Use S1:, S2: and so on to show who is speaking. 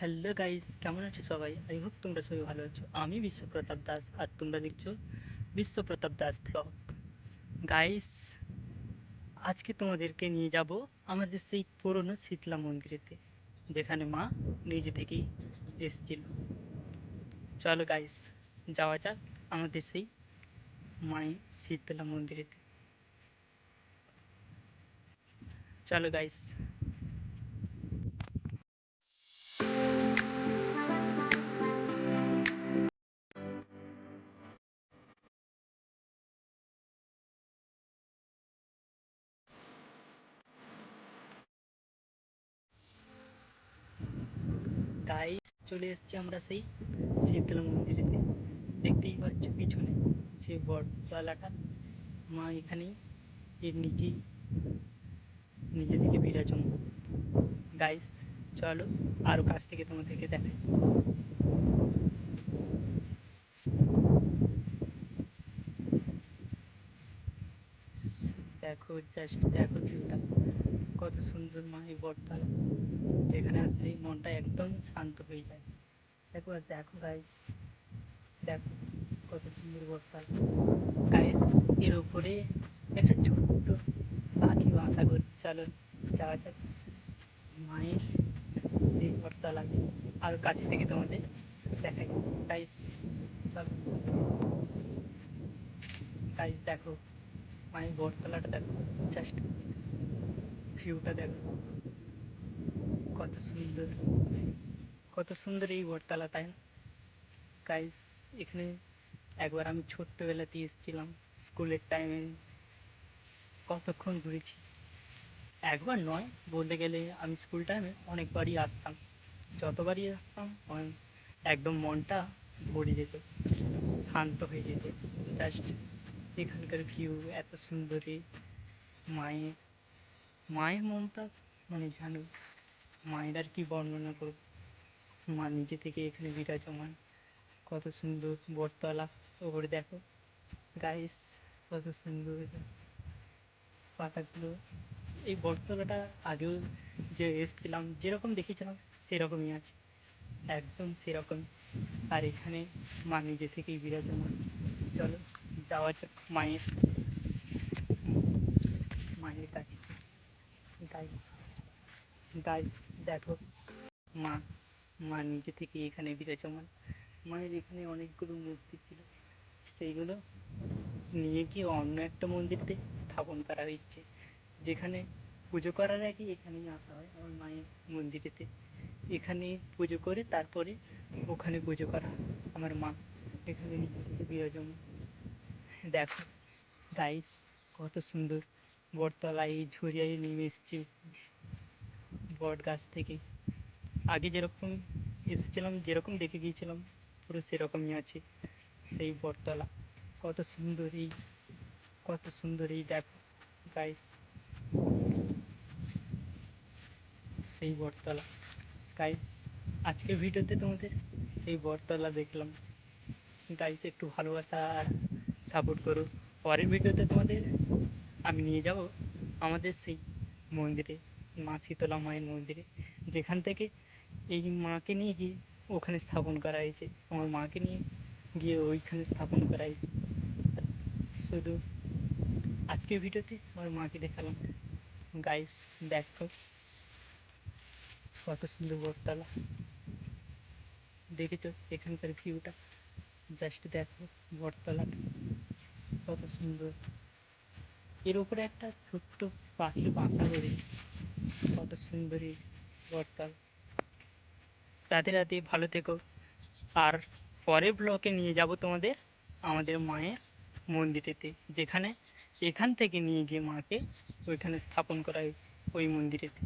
S1: Hello guys কেমন আছো সবাই? আই হোপ তোমরা সবাই ভালো আছো। আমি বিশ্বপ্রতাপ দাস আর তোমরা দেখছ বিশ্বপ্রতাপ দাস ব্লগ গাইস আজকে তোমাদেরকে নিয়ে যাব আমাদের সেই পুরনো শীতলা মন্দিরেতে, যেখানে মা নিজে থেকেই এসেছিল। চলো গাইস যাওয়া যাক আমাদের সেই মায়ের শীতলা মন্দিরেতে। চলো গাইস গাইস চলে এসেছি আমরা সেই শীতলা মন্দিরেতে দেখতেই পাচ্ছ পিছনে সেই বটতলাটা। মা এখানেই এর নিচেই নিজে থেকে বিরাজমান। গাইস চলো আরও কাছ থেকে তোমাদেরকে দেখাই। দেখো জাস্ট দেখো ভিউটা কত সুন্দর মা এই বটতলা যেখানে আসলেই মনটা একদম শান্ত হয়ে যায়। দেখো দেখো গাইস দেখো কত সুন্দর বটতলা গাইস এর উপরে একটা ছোট্ট পাখি বাঁধা করে চলো, যাওয়া যাক। মায়ের এই বটতলা আর কাছে থেকে তোমাদের দেখাই। গাইস চলো। গাইস দেখো, মায়ের বটতলাটা দেখো জাস্ট ভিউটা দেখো কত সুন্দর কত সুন্দর এই বটতলা তাই গাইস এখানে একবার আমি ছোট্টবেলাতে এসেছিলাম, স্কুলের টাইমে কতক্ষণ ঘুরেছি? একবার নয়, বলতে গেলে আমি স্কুল টাইমে অনেকবারই আসতাম। যতবারই আসতাম একদম মনটা ভরে যেত, শান্ত হয়ে যেত। জাস্ট এখানকার ভিউ এত সুন্দরী, মায়ের মায়ের মমতা? মানে জানো মায়ের আর কি বর্ণনা করব মা নিজে থেকে এখানে বিরাজমান। কত সুন্দর বটতলা। ওপরে দেখো। গাইস কত সুন্দর পাতাগুলো। এই বটতলাটা আগেও যে এসেছিলাম, যেরকম দেখেছিলাম, সেরকমই আছে। একদম সেরকম। আর এখানে মা নিজে থেকেই বিরাজমান। চলো, যাওয়া যাক মায়ের কাছে গাইস গাইস দেখো। মা মা নিজে থেকে এখানে বিরাজমান মায়ের এখানে অনেকগুলো মূর্তি ছিল। সেইগুলো নিয়ে গিয়ে অন্য একটা মন্দিরতে স্থাপন করা হয়েছে। যেখানে পুজো করার আগে এখানেই আসা হয় আমার মায়ের মন্দিরেতে। এখানে পুজো করে তারপরে ওখানে পুজো করা। আমার মা। এখানে নিজে থেকে বিরাজমান। দেখো গাইস কত সুন্দর। বটতলায় এই ঝরিয়ায় নেমে এসছে বট গাছ থেকে। আগে যেরকম এসেছিলাম, যেরকম দেখে গিয়েছিলাম, পুরো সেরকমই আছে সেই বটতলা। কত সুন্দর এই, কত সুন্দর এই দেখো গাইস সেই বটতলা। গাইস আজকের ভিডিওতে তোমাদের এই বটতলা দেখলাম। গাইস একটু ভালোবাসা আর সাপোর্ট করো। পরের ভিডিওতে তোমাদের আমি নিয়ে যাব আমাদের সেই মন্দিরে, মা শীতলা মায়ের মন্দিরে। যেখান থেকে এই মাকে নিয়ে গিয়ে ওখানে স্থাপন করা হয়েছে। আমার মাকে নিয়ে গিয়ে ওইখানে স্থাপন করা হয়েছে। শুধু আজকের ভিডিওতে আমার মাকে দেখালাম। গাইস দেখো। কত সুন্দর বটতলা। দেখেছ? এখানকার ভিউটা জাস্ট দেখো বটতলাটা। কত সুন্দর। এর উপরে একটা ছোট্ট পাখি বাসা করেছে কত সুন্দরী এই রাতে রাতে ভালো থেকো। আর পরের ব্লকে নিয়ে যাব তোমাদের আমাদের মায়ের মন্দিরেতে যেখানে এখান থেকে নিয়ে গিয়ে মাকে ওইখানে স্থাপন করা হয় ওই মন্দিরেতে।